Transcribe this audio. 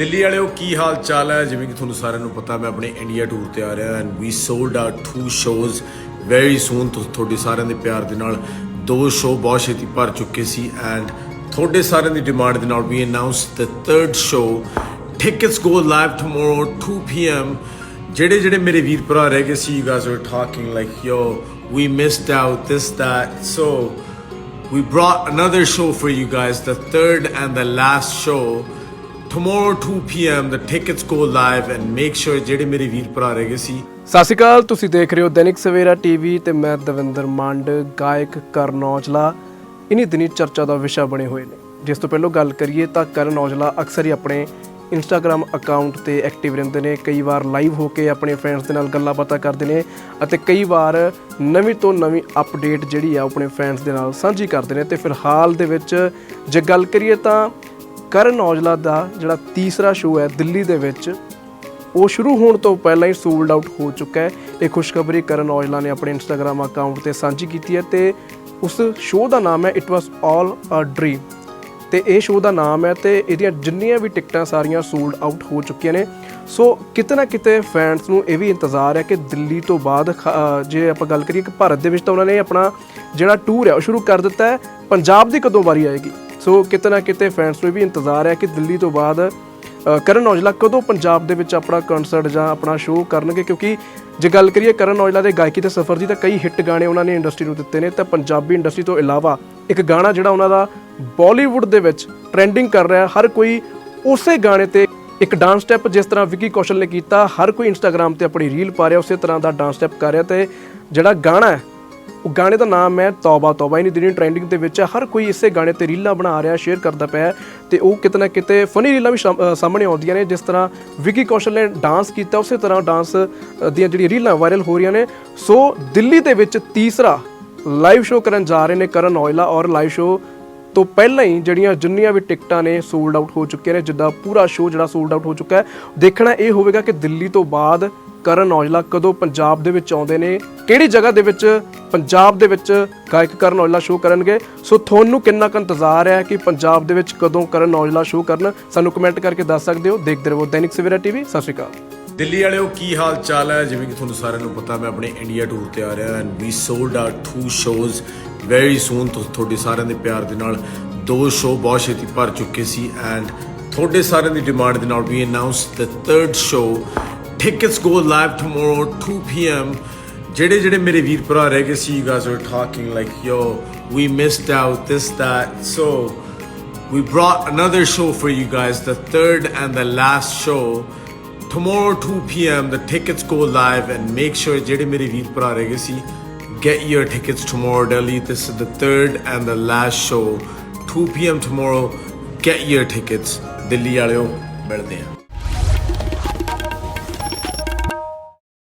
ਦਿੱਲੀ ਵਾਲਿਓ, ਕੀ ਹਾਲ ਚਾਲ ਹੈ? ਜਿਵੇਂ ਕਿ ਤੁਹਾਨੂੰ ਸਾਰਿਆਂ ਨੂੰ ਪਤਾ, ਮੈਂ ਆਪਣੇ ਇੰਡੀਆ ਟੂਰ ਤੇ ਆ ਰਿਹਾ and we sold out two shows very soon ਤੁਹਾਡੇ ਸਾਰਿਆਂ ਦੇ ਪਿਆਰ ਦੇ ਨਾਲ ਦੋ ਸ਼ੋਅ ਬਹੁਤ ਛੇਤੀ ਭਰ ਚੁੱਕੇ ਸੀ ਐਂਡ ਤੁਹਾਡੇ ਸਾਰਿਆਂ ਦੀ ਡਿਮਾਂਡ ਦੇ ਨਾਲ we announce the third show tickets go live tomorrow 2 PM ਜਿਹੜੇ ਜਿਹੜੇ ਮੇਰੇ ਵੀਰ ਭਰਾ ਰਹਿ ਗਏ ਸੀ you guys are talking like yo we missed out, this, that. So, we brought another show for you guys, the third and the last show. Tomorrow 2 p.m the tickets go live and make sure ਜਿਹੜੇ ਮੇਰੇ ਵੀਰ ਭਰਾ ਰਹਿ ਗਏ ਸੀ ਸਤਿ ਸ਼੍ਰੀ ਅਕਾਲ, ਤੁਸੀਂ ਦੇਖ ਰਹੇ ਹੋ ਦੈਨਿਕ ਸਵੇਰਾ ਟੀਵੀ ਤੇ ਮੈਂ ਦਵਿੰਦਰ ਮੰਡ, ਗਾਇਕ ਕਰਨ ਔਜਲਾ। ਇਨੀ ਦਿਨੀ ਚਰਚਾ ਦਾ ਵਿਸ਼ਾ ਬਣੇ ਹੋਏ ਨੇ। ਜਿਸ ਤੋਂ ਪਹਿਲਾਂ ਗੱਲ ਕਰੀਏ ਤਾਂ ਕਰਨ ਔਜਲਾ ਅਕਸਰ ਹੀ ਆਪਣੇ ਇੰਸਟਾਗ੍ਰam ਅਕਾਊਂਟ ਤੇ ਐਕਟਿਵ ਰਹਿੰਦੇ ਨੇ। ਕਈ ਵਾਰ ਲਾਈਵ ਹੋ ਕੇ ਆਪਣੇ ਫਰੈਂਡਸ ਦੇ ਨਾਲ ਗੱਲਾਂ ਬਾਤਾਂ ਕਰਦੇ ਨੇ ਅਤੇ ਕਈ ਵਾਰ ਨਵੀਂ ਤੋਂ ਨਵੀਂ ਅਪਡੇਟ ਜਿਹੜੀ ਆ ਉਹ ਆਪਣੇ ਫਰੈਂਡਸ ਦੇ ਨਾਲ ਸਾਂਝੀ ਕਰਦੇ ਨੇ। ਤੇ ਫਿਲਹਾਲ ਦੇ ਵਿੱਚ ਜੇ ਗੱਲ ਕਰੀਏ ਤਾਂ ਕਰਨ ਔਜਲਾ ਦਾ ਜਿਹੜਾ ਤੀਸਰਾ ਸ਼ੋਅ ਹੈ ਦਿੱਲੀ ਦੇ ਵਿੱਚ, ਉਹ ਸ਼ੁਰੂ ਹੋਣ ਤੋਂ ਪਹਿਲਾਂ ਹੀ ਸੋਲਡ ਆਊਟ ਹੋ ਚੁੱਕਾ ਹੈ। ਇਹ ਖੁਸ਼ਖਬਰੀ ਕਰਨ ਔਜਲਾ ਨੇ ਆਪਣੇ ਇੰਸਟਾਗ੍ਰam ਅਕਾਊਂਟ ਤੇ ਸਾਂਝੀ ਕੀਤੀ ਹੈ ਤੇ ਉਸ ਸ਼ੋਅ ਦਾ ਨਾਮ ਹੈ it was all a dream ਤੇ ਇਹ ਸ਼ੋਅ ਦਾ ਨਾਮ ਹੈ ਤੇ ਇਹਦੀਆਂ ਜਿੰਨੀਆਂ ਵੀ ਟਿਕਟਾਂ ਸਾਰੀਆਂ ਸੋਲਡ ਆਊਟ ਹੋ ਚੁੱਕੀਆਂ ਨੇ। ਸੋ ਕਿਤੇ ਨਾ ਕਿਤੇ ਫੈਨਸ ਨੂੰ ਇਹ ਵੀ ਇੰਤਜ਼ਾਰ ਹੈ ਕਿ ਦਿੱਲੀ ਤੋਂ ਬਾਅਦ ਖ- ਜੇ ਆਪਾਂ ਗੱਲ ਕਰੀਏ ਕਿ ਭਾਰਤ ਦੇ ਵਿੱਚ ਤਾਂ ਉਹਨਾਂ ਨੇ ਆਪਣਾ ਜਿਹੜਾ ਟੂਰ ਹੈ, ਉਹ ਸ਼ੁਰੂ ਕਰ ਦਿੱਤਾ ਹੈ। ਪੰਜਾਬ ਦੀ ਕਦੋਂ ਵਾਰੀ ਆਏਗੀ? ਸੋ ਕਿਤੇ ਨਾ ਕਿਤੇ ਫੈਨਸ ਨੂੰ ਇਹ ਵੀ ਇੰਤਜ਼ਾਰ ਹੈ ਕਿ ਦਿੱਲੀ ਤੋਂ ਬਾਅਦ ਕਰਨ ਔਜਲਾ ਕਦੋਂ ਪੰਜਾਬ ਦੇ ਵਿੱਚ ਆਪਣਾ ਕਨਸਰਟ ਜਾਂ ਆਪਣਾ ਸ਼ੋਅ ਕਰਨਗੇ? ਕਿਉਂਕਿ ਜੇ ਗੱਲ ਕਰੀਏ ਕਰਨ ਔਜਲਾ ਦੇ ਗਾਇਕੀ ਦੇ ਸਫ਼ਰ ਦੀ ਤਾਂ ਕਈ ਹਿੱਟ ਗਾਣੇ ਉਹਨਾਂ ਨੇ ਇੰਡਸਟਰੀ ਨੂੰ ਦਿੱਤੇ ਨੇ। ਤਾਂ ਪੰਜਾਬੀ ਇੰਡਸਟਰੀ ਤੋਂ ਇਲਾਵਾ ਇੱਕ ਗਾਣਾ ਜਿਹੜਾ ਉਹਨਾਂ ਦਾ ਬਾਲੀਵੁੱਡ ਦੇ ਵਿੱਚ ਟ੍ਰੈਂਡਿੰਗ ਕਰ ਰਿਹਾ, ਹਰ ਕੋਈ ਉਸੇ ਗਾਣੇ ਤੇ ਇੱਕ ਡਾਂਸ ਸਟੈਪ ਜਿਸ ਤਰ੍ਹਾਂ ਵਿੱਕੀ ਕੌਸ਼ਲ ਨੇ ਕੀਤਾ, ਹਰ ਕੋਈ ਇੰਸਟਾਗ੍ਰam ਤੇ ਆਪਣੀ ਰੀਲ ਪਾ ਰਿਹਾ, ਉਸੇ ਤਰ੍ਹਾਂ ਦਾ ਡਾਂਸ ਸਟੈਪ ਕਰ ਰਿਹਾ ਤੇ ਜਿਹੜਾ ਗਾਣਾ ਹੈ ਉਹ ਗਾਣੇ ਦਾ ਨਾਮ ਹੈ ਤੌਬਾ ਤੌਬਾ। ਇਨੀ ਦਿਨੀ ਟ੍ਰੈਂਡਿੰਗ ਦੇ ਵਿੱਚ ਹੈ ਹਰ ਕੋਈ ਇਸੇ ਗਾਣੇ ਤੇ ਰੀਲਾਂ ਬਣਾ ਰਿਹਾ ਸ਼ੇਅਰ ਕਰਦਾ ਪਿਆ ਹੈ ਤੇ ਉਹ ਕਿਤੇ ਨਾ ਕਿਤੇ ਫਨੀ ਰੀਲਾਂ ਵੀ ਸਾਹਮਣੇ ਆਉਂਦੀਆਂ ਨੇ। ਜਿਸ ਤਰ੍ਹਾਂ ਵਿੱਕੀ ਕੌਸ਼ਲ ਨੇ ਡਾਂਸ ਕੀਤਾ, ਉਸੇ ਤਰ੍ਹਾਂ ਡਾਂਸ ਦੀਆਂ ਜਿਹੜੀਆਂ ਰੀਲਾਂ ਵਾਇਰਲ ਹੋ ਰਹੀਆਂ ਨੇ। ਸੋ ਦਿੱਲੀ ਦੇ ਵਿੱਚ ਤੀਸਰਾ ਲਾਈਵ ਸ਼ੋਅ ਕਰਨ ਜਾ ਰਹੇ ਨੇ ਕਰਨ ਔਜਲਾ ਔਰ ਲਾਈਵ ਸ਼ੋਅ ਤੋਂ ਪਹਿਲਾਂ ਹੀ ਜਿਹੜੀਆਂ ਜਿੰਨੀਆਂ ਵੀ ਟਿਕਟਾਂ ਨੇ ਸੋਲਡ ਆਊਟ ਹੋ ਚੁੱਕੀਆਂ ਨੇ, ਜਿੱਦਾਂ ਪੂਰਾ ਸ਼ੋਅ ਜਿਹੜਾ ਸੋਲਡ ਆਊਟ ਹੋ ਚੁੱਕਾ ਹੈ। ਦੇਖਣਾ ਇਹ ਹੋਵੇਗਾ ਕਿ ਦਿੱਲੀ ਤੋਂ ਬਾਅਦ ਕਰਨ ਔਜਲਾ ਕਦੋਂ ਪੰਜਾਬ ਦੇ ਵਿੱਚ ਆਉਂਦੇ ਨੇ? ਕਿਹੜੀ ਜਗ੍ਹਾ ਦੇ ਵਿੱਚ ਪੰਜਾਬ ਦੇ ਵਿੱਚ ਗਾਇਕ ਕਰਨ ਔਜਲਾ ਸ਼ੋਅ ਕਰਨਗੇ? ਸੋ ਤੁਹਾਨੂੰ ਕਿੰਨਾ ਕੁ ਇੰਤਜ਼ਾਰ ਹੈ ਕਿ ਪੰਜਾਬ ਦੇ ਵਿੱਚ ਕਦੋਂ ਕਰਨ ਔਜਲਾ ਸ਼ੋਅ ਕਰਨ? ਸਾਨੂੰ ਕਮੈਂਟ ਕਰਕੇ ਦੱਸ ਸਕਦੇ ਹੋ। ਦੇਖਦੇ ਰਹੋ ਦੈਨਿਕ ਸਵੇਰਾ ਟੀਵੀ। ਸਤਿ ਸ਼੍ਰੀ ਅਕਾਲ। ਦਿੱਲੀ ਵਾਲਿਓ, ਕੀ ਹਾਲ ਚਾਲ ਹੈ? ਜਿਵੇਂ ਕਿ ਤੁਹਾਨੂੰ ਸਾਰਿਆਂ ਨੂੰ ਪਤਾ, ਮੈਂ ਆਪਣੇ ਇੰਡੀਆ ਟੂਰ ਤੇ ਆ ਰਿਹਾ and we sold out two shows very soon ਤੁਹਾਡੇ ਸਾਰਿਆਂ ਦੇ ਪਿਆਰ ਦੇ ਨਾਲ ਦੋ ਸ਼ੋਅ ਬਹੁਤ ਛੇਤੀ ਭਰ ਚੁੱਕੇ ਸੀ ਐਂਡ ਤੁਹਾਡੇ ਸਾਰਿਆਂ ਦੀ ਡਿਮਾਂਡ ਦੇ ਨਾਲ ਵੀ announce the third show tickets go live tomorrow 2 PM ਜਿਹੜੇ ਜਿਹੜੇ ਮੇਰੇ ਵੀਰ ਭਰਾ ਰਹਿ ਗਏ ਸੀ you guys are talking like yo we missed out this that so we brought another show for you guys the third and the last show tomorrow 2 p.m the tickets go live and make sure ਜਿਹੜੇ ਮੇਰੇ ਵੀਰ ਭਰਾ ਰਹਿ ਗਏ ਸੀ get your tickets tomorrow Delhi this is the third and the last show 2 p.m tomorrow get your tickets Delhi ਵਾਲਿਓ ਮਿਲਦੇ ਹਾਂ